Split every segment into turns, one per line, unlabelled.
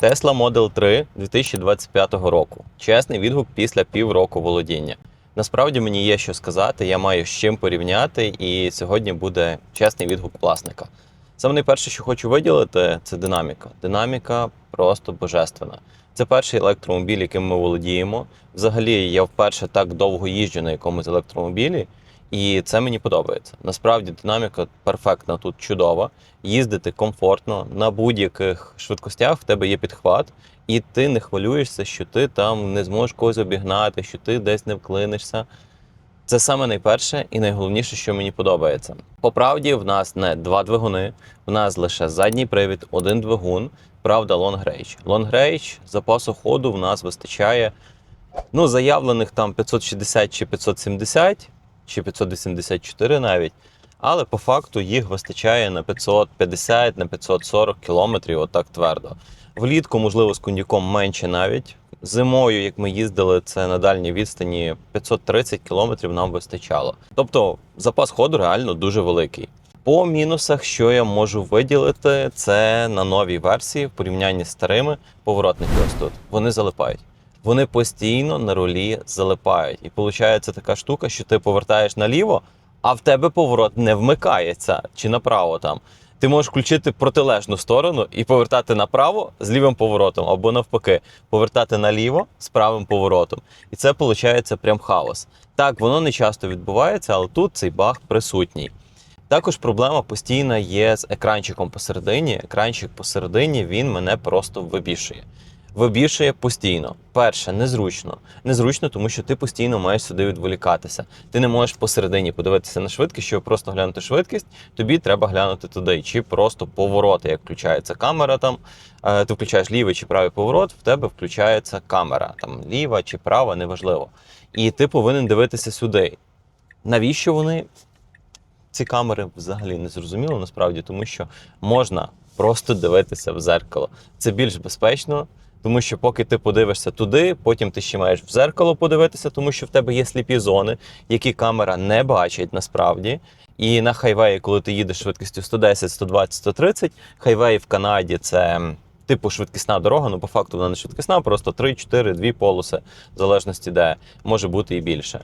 Tesla Model 3 2025 року. Чесний відгук після півроку володіння. Насправді мені є що сказати, я маю з чим порівняти, і сьогодні буде чесний відгук власника. Саме найперше, що хочу виділити, це динаміка. Динаміка просто божественна. Це перший електромобіль, яким ми володіємо. Взагалі, я вперше так довго їжджу на якомусь електромобілі, і це мені подобається. Насправді динаміка перфектна тут чудова. Їздити комфортно на будь-яких швидкостях в тебе є підхват, і ти не хвилюєшся, що ти там не зможеш когось обігнати, що ти десь не вклинишся. Це саме найперше і найголовніше, що мені подобається. По правді, в нас не два двигуни, в нас лише задній привід, один двигун. Правда, long range. Long range запасу ходу в нас вистачає ну, заявлених там 560 чи 570, чи 584 навіть. Але по факту їх вистачає на 550, на 540 кілометрів, отак твердо. Влітку, можливо, з кондюком менше навіть. Зимою, як ми їздили, це на дальній відстані 530 кілометрів нам вистачало. Тобто запас ходу реально дуже великий. По мінусах, що я можу виділити, це на новій версії в порівнянні з старими поворотники ось тут. Вони залипають. Вони постійно на рулі залипають. І виходить така штука, що ти повертаєш наліво, а в тебе поворот не вмикається чи направо там. Ти можеш включити протилежну сторону і повертати направо з лівим поворотом, або навпаки, повертати наліво з правим поворотом. І це виходить прям хаос. Так, воно не часто відбувається, але тут цей баг присутній. Також проблема постійна є з екранчиком посередині. Екранчик посередині він мене просто вибішує. Вибішує постійно. Перше, незручно. Незручно, тому що ти постійно маєш сюди відволікатися. Ти не можеш посередині подивитися на швидкість, щоб просто глянути швидкість. Тобі треба глянути туди, чи просто повороти, як включається камера там. е, Ти включаєш лівий чи правий поворот, в тебе включається камера, там ліва чи права, неважливо. І ти повинен дивитися сюди. Навіщо вони? Ці камери взагалі не зрозуміло насправді, тому що можна просто дивитися в зеркало. Це більш безпечно, тому що поки ти подивишся туди, потім ти ще маєш в зеркало подивитися, тому що в тебе є сліпі зони, які камера не бачить насправді. І на хайвеї, коли ти їдеш швидкістю 110, 120, 130, хайвеї в Канаді це. Типу швидкісна дорога, ну по факту вона не швидкісна, просто 3, 4, 2 полоси, в залежності де може бути і більше.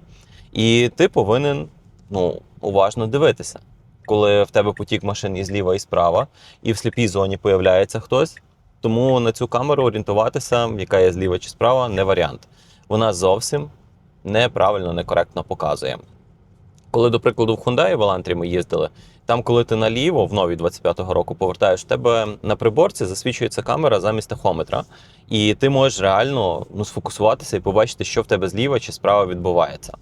І ти повинен ну, уважно дивитися. Коли в тебе потік машин і зліва, і справа, і в сліпій зоні появляється хтось. Тому на цю камеру орієнтуватися, яка є зліва чи справа, не варіант. Вона зовсім неправильно, некоректно показує. Коли, до прикладу, в Hyundai в Elantra ми їздили, там, коли ти наліво в новій 25-го року повертаєш, в тебе на приборці засвічується камера замість тахометра, і ти можеш реально ну, сфокусуватися і побачити, що в тебе зліва чи справа відбувається.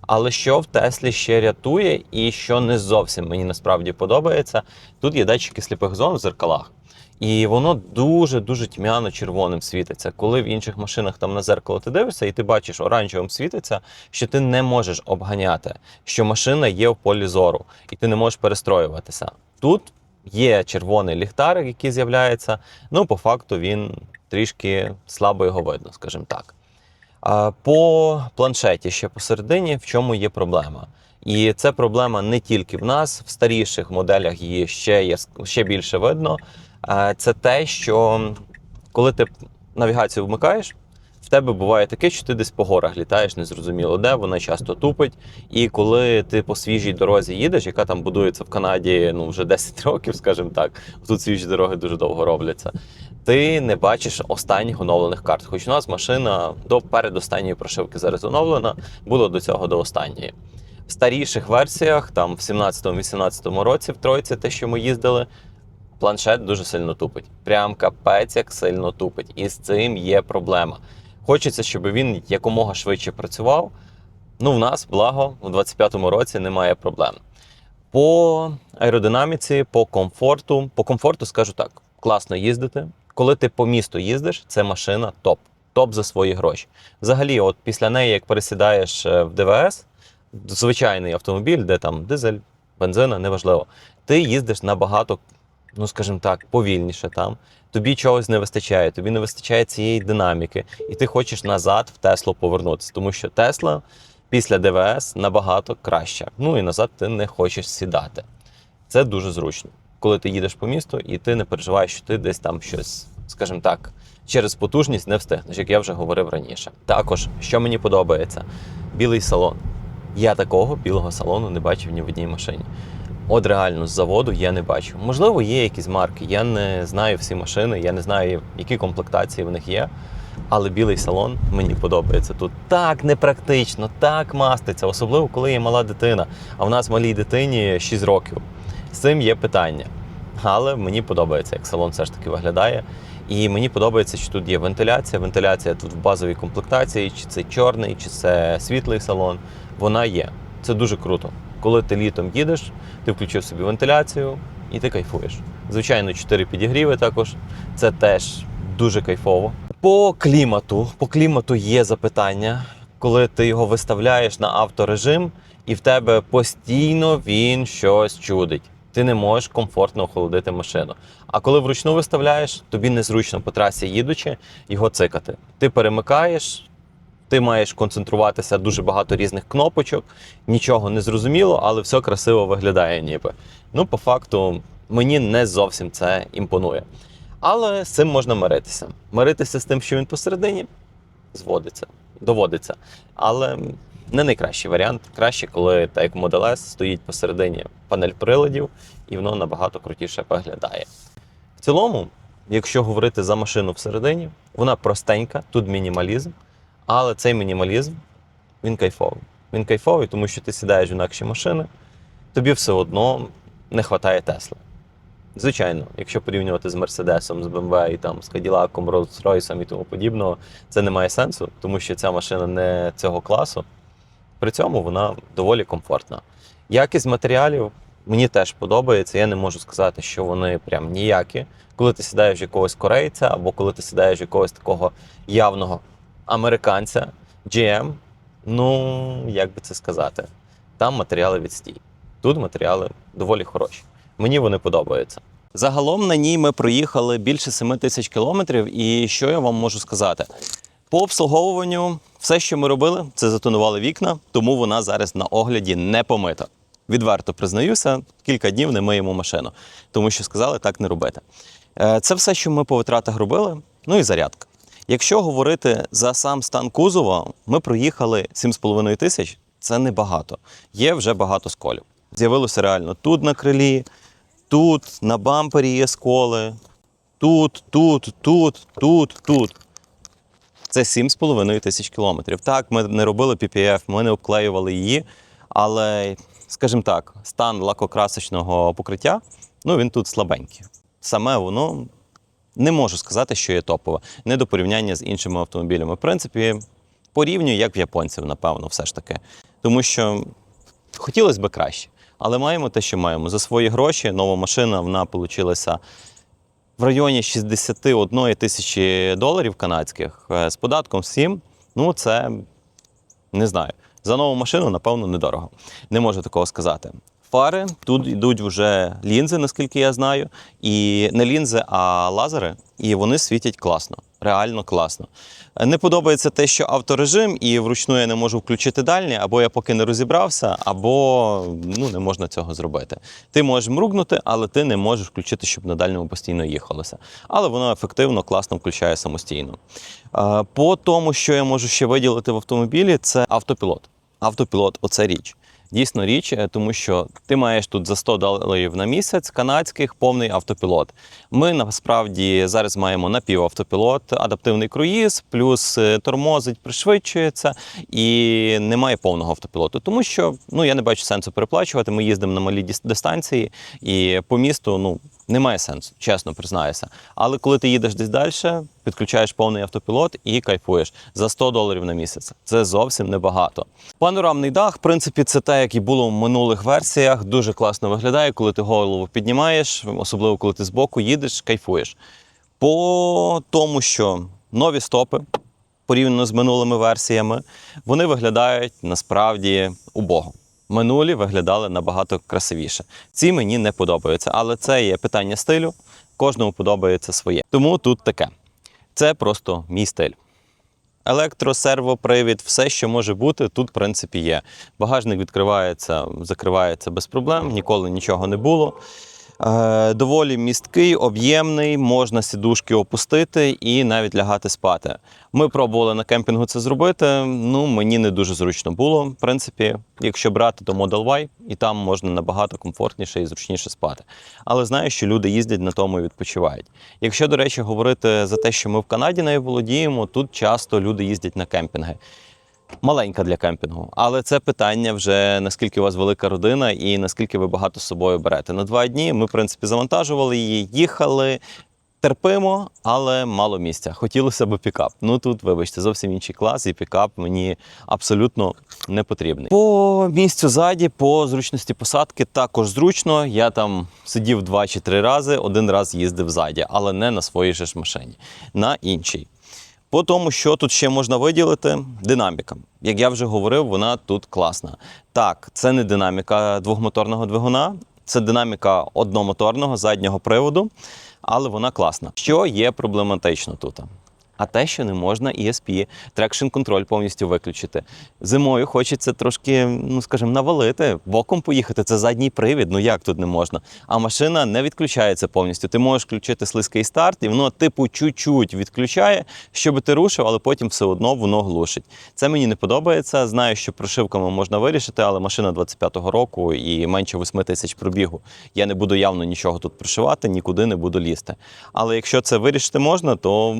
Але що в Теслі ще рятує, і що не зовсім мені насправді подобається, тут є датчики сліпих зон в зеркалах. І воно дуже дуже тьмяно червоним світиться. Коли в інших машинах там на зеркало ти дивишся, і ти бачиш оранжевим світиться, що ти не можеш обганяти, що машина є в полі зору, і ти не можеш перестроюватися. Тут є червоний ліхтарик, який з'являється. Ну, по факту, він трішки слабо його видно, скажімо так. По планшеті ще посередині, в чому є проблема. І це проблема не тільки в нас, в старіших моделях її ще є ще більше видно. Це те, що коли ти навігацію вмикаєш, в тебе буває таке, що ти десь по горах літаєш, незрозуміло де, вона часто тупить. І коли ти по свіжій дорозі їдеш, яка там будується в Канаді ну, вже 10 років, скажімо так, тут свіжі дороги дуже довго робляться. Ти не бачиш останніх оновлених карт. Хоч у нас машина до передостанньої прошивки зараз оновлена, було до цього до останньої. В старіших версіях, там в 17-18 році, в тройці, те, що ми їздили, планшет дуже сильно тупить. Прям капець як сильно тупить. І з цим є проблема. Хочеться, щоб він якомога швидше працював. Ну, в нас, благо, у 25-му році немає проблем. По аеродинаміці, по комфорту. По комфорту скажу так: класно їздити. Коли ти по місту їздиш, це машина топ. Топ за свої гроші. Взагалі, от після неї, як пересідаєш е, в ДВС, звичайний автомобіль, де там дизель, бензина, неважливо, ти їздиш набагато, ну скажімо так, повільніше там. Тобі чогось не вистачає, тобі не вистачає цієї динаміки, і ти хочеш назад в Теслу повернутися, тому що Тесла після ДВС набагато краща. Ну і назад ти не хочеш сідати. Це дуже зручно, коли ти їдеш по місту і ти не переживаєш, що ти десь там щось скажімо так, через потужність не встигнеш, як я вже говорив раніше. Також, що мені подобається, білий салон. Я такого білого салону не бачив ні в одній машині. От реально з заводу я не бачу. Можливо, є якісь марки. Я не знаю всі машини, я не знаю, які комплектації в них є. Але білий салон мені подобається тут. Так непрактично, так маститься, особливо коли є мала дитина. А в нас малій дитині 6 років. З цим є питання. Але мені подобається, як салон все ж таки виглядає. І мені подобається, що тут є вентиляція. Вентиляція тут в базовій комплектації, чи це чорний, чи це світлий салон. Вона є. Це дуже круто. Коли ти літом їдеш, ти включив собі вентиляцію і ти кайфуєш. Звичайно, 4 підігріви також. Це теж дуже кайфово. По клімату, по клімату є запитання, коли ти його виставляєш на авторежим, і в тебе постійно він щось чудить. Ти не можеш комфортно охолодити машину. А коли вручну виставляєш, тобі незручно по трасі їдучи його цикати. Ти перемикаєш, ти маєш концентруватися дуже багато різних кнопочок, нічого не зрозуміло, але все красиво виглядає ніби. Ну, по факту, мені не зовсім це імпонує. Але з цим можна миритися. Миритися з тим, що він посередині, зводиться, доводиться. Але не найкращий варіант. Краще, коли так як Model S стоїть посередині панель приладів, і воно набагато крутіше виглядає. В цілому, якщо говорити за машину всередині, вона простенька, тут мінімалізм, але цей мінімалізм він кайфовий. Він кайфовий, тому що ти сідаєш в інакші машини, тобі все одно не вистачає Тесли. Звичайно, якщо порівнювати з Мерседесом, з BMW і там з Каділаком, Rolls-Royce і тому подібного, це не має сенсу, тому що ця машина не цього класу. При цьому вона доволі комфортна. Якість матеріалів мені теж подобається. Я не можу сказати, що вони прям ніякі. Коли ти сідаєш якогось корейця, або коли ти сідаєш якогось такого явного американця, GM, ну як би це сказати, там матеріали відстій. Тут матеріали доволі хороші. Мені вони подобаються. Загалом на ній ми проїхали більше 7 тисяч кілометрів, і що я вам можу сказати? По обслуговуванню, все, що ми робили, це затонували вікна, тому вона зараз на огляді не помита. Відверто признаюся, кілька днів не миємо машину, тому що сказали так не робити. Е, Це все, що ми по витратах робили, ну і зарядка. Якщо говорити за сам стан кузова, ми проїхали 7,5 тисяч, це небагато. Є вже багато сколів. З'явилося реально тут на крилі, тут на бампері є сколи, тут, тут, тут, тут, тут. Це 7,5 тисяч кілометрів. Так, ми не робили PPF, ми не обклеювали її, але, скажімо так, стан лакокрасочного покриття, ну він тут слабенький. Саме воно не можу сказати, що є топове, не до порівняння з іншими автомобілями. В принципі, порівнюю, як в японців, напевно, все ж таки. Тому що хотілося б краще. Але маємо те, що маємо. За свої гроші нова машина вона вийшла в районі 61 тисячі доларів канадських е, з податком 7. Ну, це не знаю. За нову машину, напевно, недорого. Не можу такого сказати. Фари тут йдуть вже лінзи, наскільки я знаю. І не лінзи, а лазери. І вони світять класно, реально класно. Не подобається те, що авторежим, і вручну я не можу включити дальні, або я поки не розібрався, або ну, не можна цього зробити. Ти можеш мругнути, але ти не можеш включити, щоб на дальньому постійно їхалося. Але воно ефективно, класно включає самостійно. Е, По тому, що я можу ще виділити в автомобілі, це автопілот. Автопілот оце річ. Дійсно річ, е, тому що ти маєш тут за 100 доларів на місяць канадських повний автопілот. Ми насправді зараз маємо напівавтопілот, адаптивний круїз, плюс е, тормозить, пришвидшується і немає повного автопілоту. Тому що ну я не бачу сенсу переплачувати. Ми їздимо на малі дис- дистанції, і по місту ну немає сенсу, чесно признаюся. Але коли ти їдеш десь далі, підключаєш повний автопілот і кайфуєш за 100 доларів на місяць. Це зовсім небагато. Панорамний дах, в принципі, це те, як і було в минулих версіях. Дуже класно виглядає, коли ти голову піднімаєш, особливо коли ти збоку їдеш, кайфуєш. По тому, що нові стопи. Порівняно з минулими версіями, вони виглядають насправді убого. Минулі виглядали набагато красивіше. Ці мені не подобаються, але це є питання стилю. Кожному подобається своє. Тому тут таке. Це просто мій стиль. Електро, сервопривід, все, що може бути, тут, в принципі, є. Багажник відкривається, закривається без проблем, ніколи нічого не було. Е, доволі місткий, об'ємний, можна сідушки опустити і навіть лягати спати. Ми пробували на кемпінгу це зробити. Ну, мені не дуже зручно було. В принципі, якщо брати, то Model Y, і там можна набагато комфортніше і зручніше спати. Але знаю, що люди їздять на тому і відпочивають. Якщо, до речі, говорити за те, що ми в Канаді нею володіємо, тут часто люди їздять на кемпінги. Маленька для кемпінгу, але це питання вже наскільки у вас велика родина і наскільки ви багато з собою берете. На два дні ми, в принципі, завантажували її, їхали. Терпимо, але мало місця. Хотілося б пікап. Ну тут, вибачте, зовсім інший клас, і пікап мені абсолютно не потрібний. По місцю ззаді, по зручності посадки також зручно. Я там сидів два чи три рази, один раз їздив ззаді, але не на своїй же ж машині, на іншій. По тому, що тут ще можна виділити, динаміка. Як я вже говорив, вона тут класна. Так, це не динаміка двохмоторного двигуна, це динаміка одномоторного заднього приводу, але вона класна. Що є проблематично тут? А те, що не можна ESP, трекшн контроль повністю виключити. Зимою хочеться трошки, ну скажімо, навалити, боком поїхати. Це задній привід. Ну як тут не можна? А машина не відключається повністю. Ти можеш включити слизький старт, і воно, типу, чуть-чуть відключає, щоб ти рушив, але потім все одно воно глушить. Це мені не подобається. Знаю, що прошивками можна вирішити, але машина 25-го року і менше 8 тисяч пробігу. Я не буду явно нічого тут прошивати, нікуди не буду лізти. Але якщо це вирішити можна, то.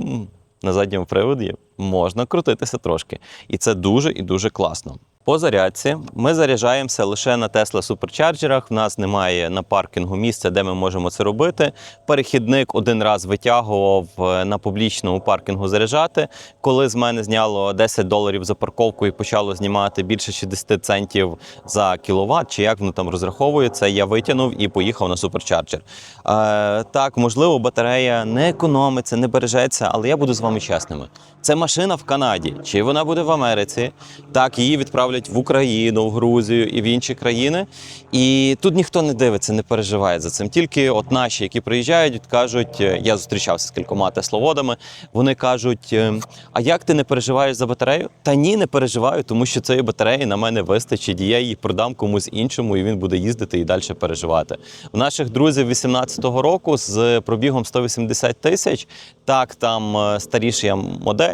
На задньому приводі можна крутитися трошки. І це дуже і дуже класно. По зарядці ми заряджаємося лише на Tesla суперчарджерах. В нас немає на паркінгу місця, де ми можемо це робити. Перехідник один раз витягував е, на публічному паркінгу заряджати. Коли з мене зняло 10 доларів за парковку і почало знімати більше 60 центів за кіловат, чи як воно там розраховується, я витягнув і поїхав на суперчарджер. Е, так, можливо, батарея не економиться, не бережеться, але я буду з вами чесними. Це машина в Канаді, чи вона буде в Америці. Так, її відправлять в Україну, в Грузію і в інші країни. І тут ніхто не дивиться, не переживає за цим. Тільки от наші, які приїжджають, кажуть, е, я зустрічався з кількома тесловодами. Вони кажуть: е, а як ти не переживаєш за батарею? Та ні, не переживаю, тому що цієї батареї на мене вистачить, і я її продам комусь іншому, і він буде їздити і далі переживати. У наших друзів 18-го року з пробігом 180 тисяч. Так, там е, старіша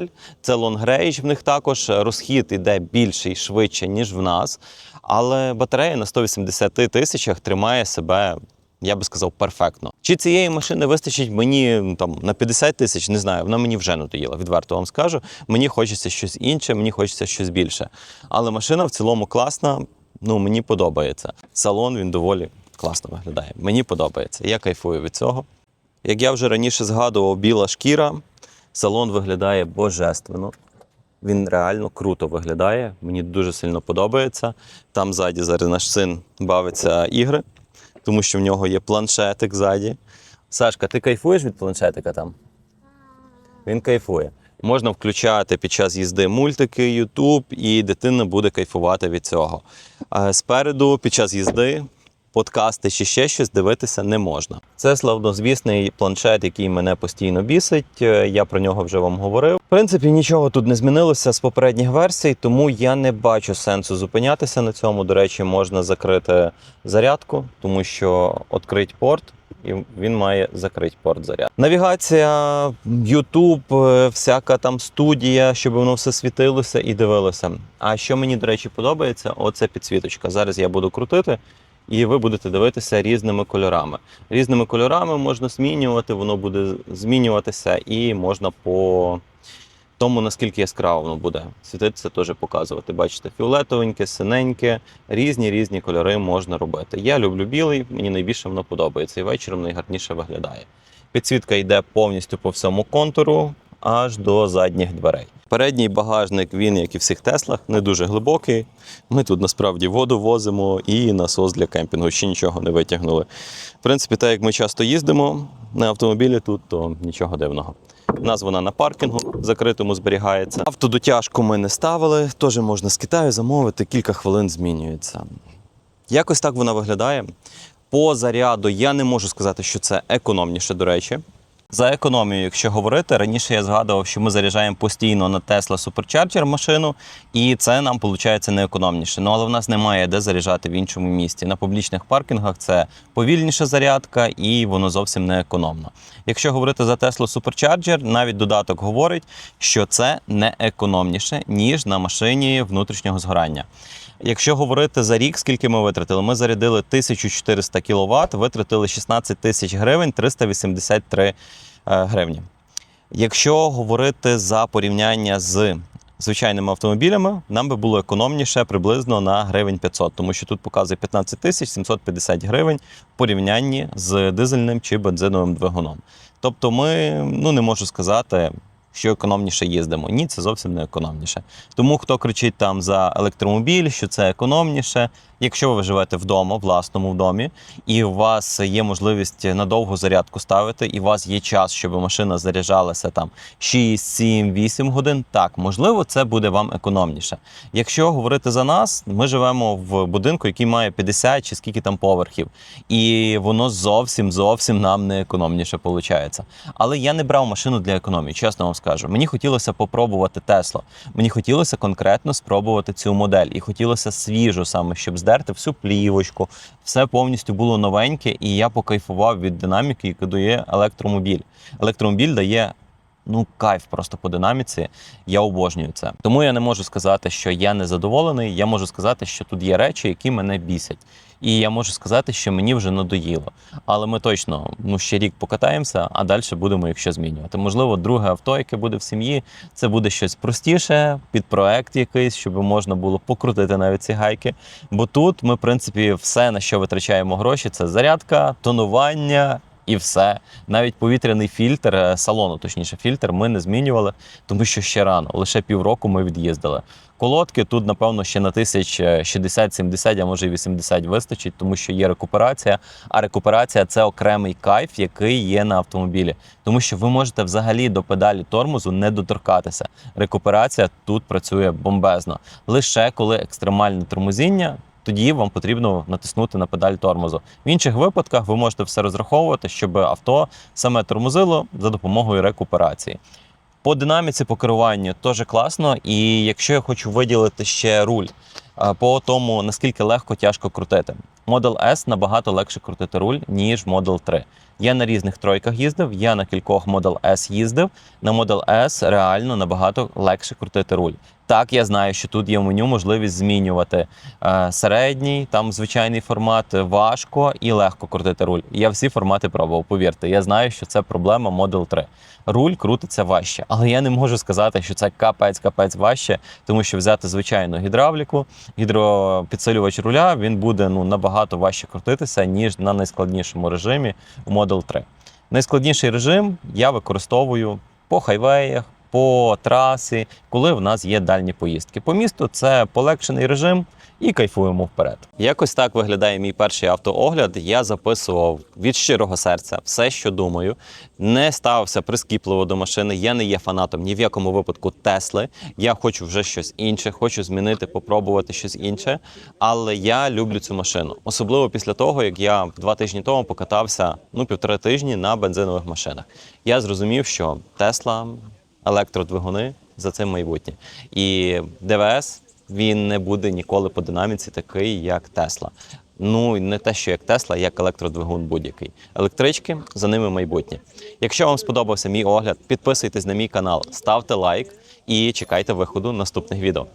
модель, це Range в них також. Розхід іде більший, швидше, ніж в нас. Але батарея на 180 тисячах тримає себе, я би сказав, перфектно. Чи цієї машини вистачить мені ну, там на 50 тисяч, не знаю. Вона мені вже надоїла, відверто вам скажу. Мені хочеться щось інше, мені хочеться щось більше. Але машина в цілому класна. Ну мені подобається. Салон він доволі класно виглядає. Мені подобається. Я кайфую від цього. Як я вже раніше згадував, біла шкіра, салон виглядає божественно. Він реально круто виглядає. Мені дуже сильно подобається. Там ззаді зараз наш син бавиться ігри, тому що в нього є планшетик ззаді. Сашка, ти кайфуєш від планшетика там? Він кайфує. Можна включати під час їзди мультики, YouTube, і дитина буде кайфувати від цього. А спереду, під час їзди, подкасти чи ще щось дивитися не можна. Це славнозвісний планшет, який мене постійно бісить. Е, Я про нього вже вам говорив. В принципі, нічого тут не змінилося з попередніх версій, тому я не бачу сенсу зупинятися на цьому. До речі, можна закрити зарядку, тому що відкрить порт. І він має закрити порт заряд. Навігація, YouTube, е, всяка там студія, щоб воно все світилося і дивилося. А що мені, до речі, подобається, оце підсвіточка. Зараз я буду крутити, і ви будете дивитися різними кольорами. Різними кольорами можна змінювати, воно буде змінюватися, і можна по тому, наскільки яскраво воно буде світитися, теж показувати. Бачите, фіолетовеньке, синеньке, різні різні кольори можна робити. Я люблю білий, мені найбільше воно подобається, і вечором найгарніше виглядає. Підсвітка йде повністю по всьому контуру, аж до задніх дверей. Передній багажник, він, як і в всіх Теслах, не дуже глибокий. Ми тут насправді воду возимо і насос для кемпінгу, ще нічого не витягнули. В принципі, так як ми часто їздимо на автомобілі тут, то нічого дивного. Нас вона на паркінгу закритому зберігається. Автодотяжку ми не ставили, теж можна з Китаю замовити, кілька хвилин змінюється. Якось так вона виглядає. По заряду я не можу сказати, що це економніше, до речі. За економію, якщо говорити, раніше я згадував, що ми заряджаємо постійно на Tesla Supercharger машину, і це нам виходить не економніше. Ну але в нас немає де заряджати в іншому місті. На публічних паркінгах це повільніша зарядка і воно зовсім не економно. Якщо говорити за Tesla Supercharger, навіть додаток говорить, що це не економніше ніж на машині внутрішнього згорання. Якщо говорити за рік, скільки ми витратили, ми зарядили 1400 кВт, витратили 16 тисяч гривень, 383 е, гривні. Якщо говорити за порівняння з звичайними автомобілями, нам би було економніше приблизно на гривень 500, тому що тут показує 15 тисяч 750 гривень в порівнянні з дизельним чи бензиновим двигуном. Тобто, ми ну не можу сказати. Що економніше їздимо. Ні, це зовсім не економніше. Тому хто кричить там за електромобіль, що це економніше. Якщо ви живете вдома, власному домі, і у вас є можливість надовго зарядку ставити, і у вас є час, щоб машина заряджалася там 6, 7, 8 годин, так можливо, це буде вам економніше. Якщо говорити за нас, ми живемо в будинку, який має 50 чи скільки там поверхів, і воно зовсім зовсім нам не економніше виходить. Але я не брав машину для економії, чесно вам скажу. Мені хотілося попробувати Теслу. Мені хотілося конкретно спробувати цю модель, і хотілося свіжу саме, щоб здерти всю плівочку, все повністю було новеньке, і я покайфував від динаміки, яку дає електромобіль. Електромобіль дає. Ну, кайф просто по динаміці. Я обожнюю це. Тому я не можу сказати, що я не задоволений. Я можу сказати, що тут є речі, які мене бісять. І я можу сказати, що мені вже надоїло. Але ми точно ну, ще рік покатаємося, а далі будемо їх ще змінювати. Можливо, друге авто, яке буде в сім'ї, це буде щось простіше, під проект якийсь, щоб можна було покрутити навіть ці гайки. Бо тут ми, в принципі, все, на що витрачаємо гроші, це зарядка, тонування. І все, навіть повітряний фільтр е, салону, точніше, фільтр ми не змінювали, тому що ще рано, лише півроку ми від'їздили. Колодки тут, напевно, ще на тисяч 60-70, а може і 80 вистачить, тому що є рекуперація. А рекуперація це окремий кайф, який є на автомобілі, тому що ви можете взагалі до педалі тормозу не доторкатися. Рекуперація тут працює бомбезно. Лише коли екстремальне тормозіння. Тоді вам потрібно натиснути на педаль тормозу. В інших випадках ви можете все розраховувати, щоб авто саме тормозило за допомогою рекуперації. По динаміці, по керуванню теж класно. І якщо я хочу виділити ще руль по тому, наскільки легко тяжко крутити. Model S набагато легше крутити руль, ніж Model 3. Я на різних тройках їздив, я на кількох Model S їздив. На Model S реально набагато легше крутити руль. Так, я знаю, що тут є в меню можливість змінювати е, середній, там звичайний формат, важко і легко крутити руль. Я всі формати пробував, повірте. Я знаю, що це проблема Model 3. Руль крутиться важче, але я не можу сказати, що це капець-капець важче, тому що взяти звичайну гідравліку, гідропідсилювач руля, він буде ну набагато важче крутитися, ніж на найскладнішому режимі у Model 3. Найскладніший режим я використовую по хайвеях, по трасі, коли в нас є дальні поїздки. По місту це полегшений режим і кайфуємо вперед. Якось так виглядає мій перший автоогляд. Я записував від щирого серця все, що думаю. Не ставився прискіпливо до машини. Я не є фанатом ні в якому випадку Тесли. Я хочу вже щось інше, хочу змінити, попробувати щось інше. Але я люблю цю машину, особливо після того, як я два тижні тому покатався ну півтори тижні на бензинових машинах. Я зрозумів, що Тесла електродвигуни за цим майбутнє. І ДВС він не буде ніколи по динаміці такий, як Тесла. Ну не те, що як Тесла, як електродвигун будь-який. Електрички за ними майбутнє. Якщо вам сподобався мій огляд, підписуйтесь на мій канал, ставте лайк і чекайте виходу наступних відео.